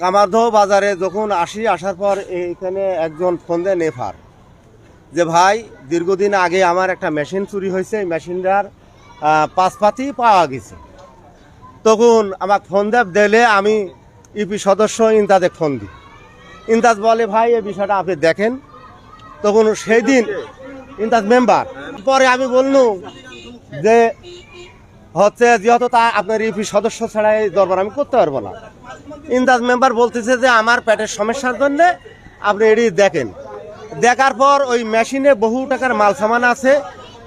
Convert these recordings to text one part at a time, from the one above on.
কামারদহ বাজারে যখন আসি, আসার পর এখানে একজন ফোন দেয় নেফার যে, ভাই, দীর্ঘদিন আগে আমার একটা মেশিন চুরি হয়েছে, এই মেশিনটার পাঁচপাতি পাওয়া গেছে। তখন আমার ফোন দেব দিলে আমি ইপি সদস্য ইন্তাজে ফোন দিই। ইন্তাজ বলে, ভাই, এই বিষয়টা আপনি দেখেন। তখন সেই দিন ইন্তাজ মেম্বার, পরে আমি বললুম যে হচ্ছে যেহেতু তা আপনার ইপি সদস্য ছাড়া এই দরবার আমি করতে পারব না। ইন্দাজ মেম্বার বলতেছে যে আমার পেটের সমস্যার জন্য আপনি এটি দেখেন। দেখার পর ওই মেশিনে বহু টাকার মাল সামান আছে।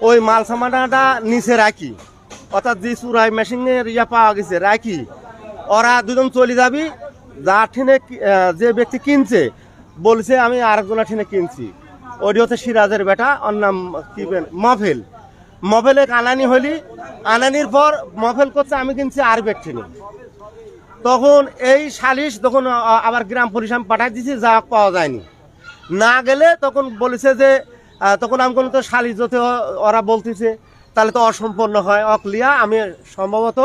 ওই মাল সামানটা নিচে রাখি। অর্থাৎ যে চুরাই মেশিনের ইয়া পাওয়া গেছে, রাখি। ওরা দুজন চলে যাবি, যা ঠিনে যে ব্যক্তি কিনছে, বলছে আমি আরেকজনের ঠিনে কিনছি। ওটি হচ্ছে সিরাজের বেটা, ওর নাম কি মফেল মফেলে আনানি হলি, আনানির পর মফেল করছে আমি কিনছি আর ঠিনে তখন এই সালিশ তখন আবার গ্রাম পুলিশ আমি পাঠাই দিছি, যা পাওয়া যায়নি। না গেলে তখন বলেছে যে তখন আমি কোনো তো সালিশ যদি ওরা বলতেছে, তাহলে তো অসম্পন্ন হয়। অক লিয়া, আমি সম্ভবত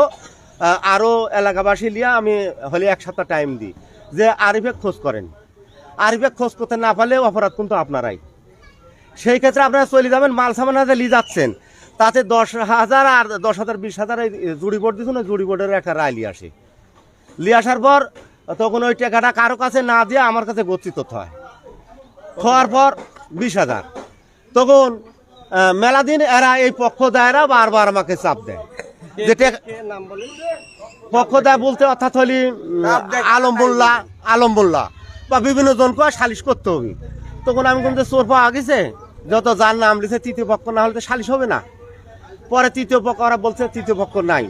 আরও এলাকাবাসী লিয়া আমি হলে এক সপ্তাহ টাইম দিই, যে আরিফে খোঁজ করেন। আরিফে খোঁজ করতে না পারলে অপরাধ কিন্তু আপনারাই। সেই ক্ষেত্রে আপনারা চলে যাবেন, মাল সামান হাতে লি যাচ্ছেন। তাতে দশ হাজার আর দশ হাজার বিশ হাজার জুড়ি বোর্ড দিচ্ছেন না জুড়ি বোর্ডের একটা রায় লিয়ে আসে। নিয়ে আসার পর তখন ওই টাকাটা কারও কাছে না দিয়ে আমার কাছে গচ্ছিত হয়। হওয়ার পর বিশ হাজার। তখন মেলা দিন এরা এই পক্ষ দায়রা বারবার আমাকে চাপ দেয়। যে পক্ষ দেয় বলতে অর্থাৎ হলি আলমবুল্লাহ আলমবুল্লাহ বা বিভিন্ন জনকে সালিশ করতে হবে। তখন আমি কিন্তু চোর পাওয়া গেছে যত যার নাম লিখে তৃতীয় পক্ষ না হলে তো সালিশ হবে না। পরে তৃতীয় পক্ষ, ওরা বলছে তৃতীয় পক্ষ নাই।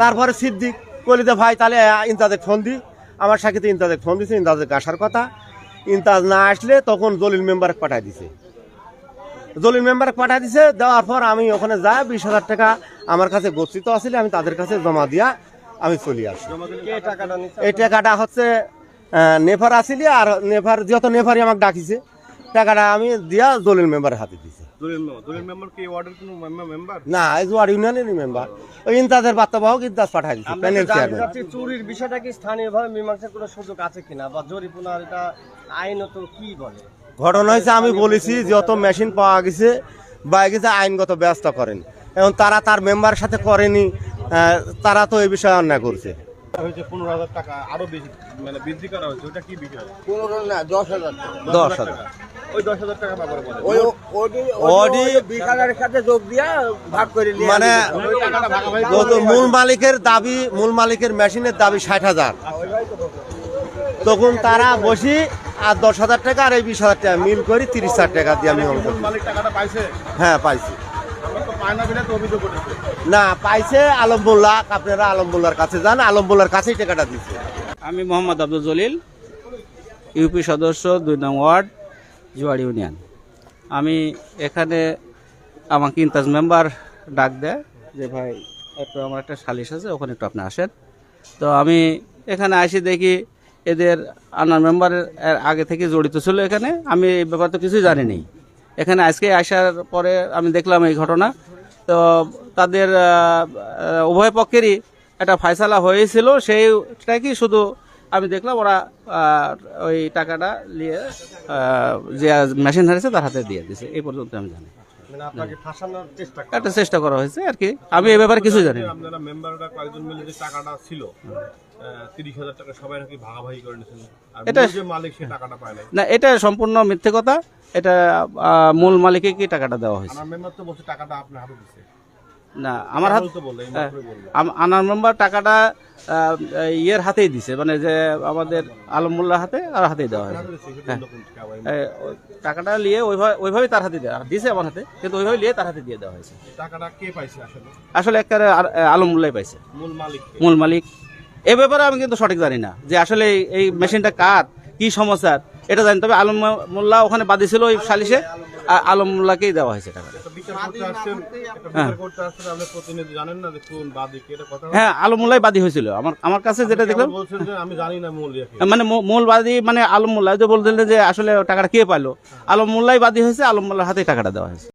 তারপরে সিদ্দিক কলিতে ভাই, তাহলে ইন্তাজে ফোন দি। আমার সাথে ইন্তাজে ফোন দিছে ইন্তাজে আসার কথা। ইন্তাজ না আসলে তখন দলিল মেম্বার পাঠাই দিছে। দলিল মেম্বার পাঠাই দিছে, দেওয়ার পর আমি ওখানে যাই বিশ হাজার টাকা আমার কাছে গচ্ছিত আসলে আমি তাদের কাছে জমা দিয়া আমি চলে আসি। এই টাকাটা হচ্ছে নেফার আসিলি, আর নেফার যেহেতু নেফারই আমাকে ডাকিছে, টাকাটা আমি দিয়া দলিল মেম্বারের হাতে দিছে। না মেম্বার ওই ইন্তাজের বার্তাবাহক ইন্তাজ পাঠাই প্যানেল চেয়ারম্যান চুরির বিষয়টা কি স্থানীয়ভাবে মীমাংসার কোনো সুযোগ আছে কিনা বা জরিপুনার এটা আইনত কি বলে? ঘটনা হয়েছে আমি বলেছি যত মেশিন পাওয়া গেছে বা গেছে আইনগত ব্যবস্থা করেন এবং তারা তার মেম্বার সাথে করেনি তারা তো এই বিষয়ে অন্যায় করছে। হয়েছে পনেরো হাজার টাকা আরও বেশি মানে বৃদ্ধি করা হয়েছে। ওটা কি বিষয় পনেরো না দশ হাজার দশ হাজার ওই দশ হাজার টাকা ব্যাপারে বলে ওই ওডি ওডি বিশ হাজারের সাথে যোগ দিয়া ভাগ করে নিয়ে মানে ওই টাকাটা ভাগাভাগি যত মূল মালিকের দাবি মূল মালিকের মেশিনের দাবি ষাট হাজার। তখন তারা বসি আর দশ হাজার টাকা আর এই বিশ হাজার টাকা মিল করি তিরিশ হাজার টাকা দিয়ে আমি হ্যাঁ পাইছি। না, পাইছে আলমবুল্লাহ, আপনারা আলমবুল্লার কাছে যান আলমবুল্লার কাছেই টাকাটা দিচ্ছে আমি মোহাম্মদ আব্দুল জলিল, ইউপি সদস্য, দুই নং ওয়ার্ড, জুয়াড়ি ইউনিয়ন। আমি এখানে আমাকে ইন্তাজ মেম্বার ডাক দেয় যে, ভাই, একটু আমার একটা সালিশ আছে, ওখানে একটু আপনি আসেন। তো আমি এখানে আসি দেখি এদের আনার মেম্বারের আগে থেকে জড়িত ছিল এখানে। আমি এই ব্যাপার তো কিছুই জানি নেই এখানে আজকে আসার পরে আমি দেখলাম এই ঘটনা। তো তাদের উভয় পক্ষেরই একটা ফায়সালা হয়েছিল। সেইটাই শুধু আমি দেখলাম ওরা ওই টাকাটা নিয়ে যে মেশিন হারিয়েছে তার হাতে দিয়ে দিয়েছে। এই পর্যন্ত আমি জানি। মানে। একটা চেষ্টা করা হয়েছে আর কি। আমি এ ব্যাপারে কিছু জানি আপনারা মেম্বাররা কয়েকজন মিলে যে টাকাটা ছিল টাকা সবাই নাকি ভাগাভাগি করে এটা- যে মালিক সে টাকাটা পায় না না এটা সম্পূর্ণ মিথ্যে কথা। এটা মূল মালিককে কি টাকাটা দেওয়া হয়েছে? আমার মেম্বার তো বলছে টাকাটা আপনার হাতে দিচ্ছে না আমার হাত আম- আনার মেম্বার টাকাটা ইয়ের হাতেই দিছে মানে যে আমাদের আলমুল্লাহ হাতে আর হাতেই দেওয়া। এই, ওই টাকাটা নিয়ে ওইভাবে ওইভাবেই তার হাতে দেওয়া দিছে আমার হাতে কিন্তু ওইভাবে নিয়ে তার হাতে দিয়ে দেওয়া হয়েছে। টাকাটা কে পাইছে আসলে? আসলে একটা আলমুল্লাহ পাইছে। মূল মালিক মূল মালিক। এ ব্যাপারে আমি কিন্তু সঠিক জানি না যে আসলে এই- এই মেশিনটা কার কি সমস্যার এটা জানি তবে আলম মোল্লা ওখানে বাদী ছিল ওই সালিশে। আ- আলম মোল্লাকেই দেওয়া হয়েছে টাকাটা। একটা বিচার করতে আসছেন একটা বিচার করতে আসছেন আপনি প্রতিনিধি জানেন না যে কোন বাদী কে এটা কথা হ্যাঁ আলম মোল্লাই বাদী হয়েছিল। আমার আমার কাছে যেটা দেখলাম বলছেন আমি জানি না মূল ইয়ে কে। মানে মূল বাদী মানে আলমুল্লাহ মোল্লা যে বলছিলেন যে আসলে টাকাটা কে পাইলো? আলম মোল্লাই বাদী হয়েছে আলম মোল্লার হাতে টাকাটা দেওয়া হয়েছে।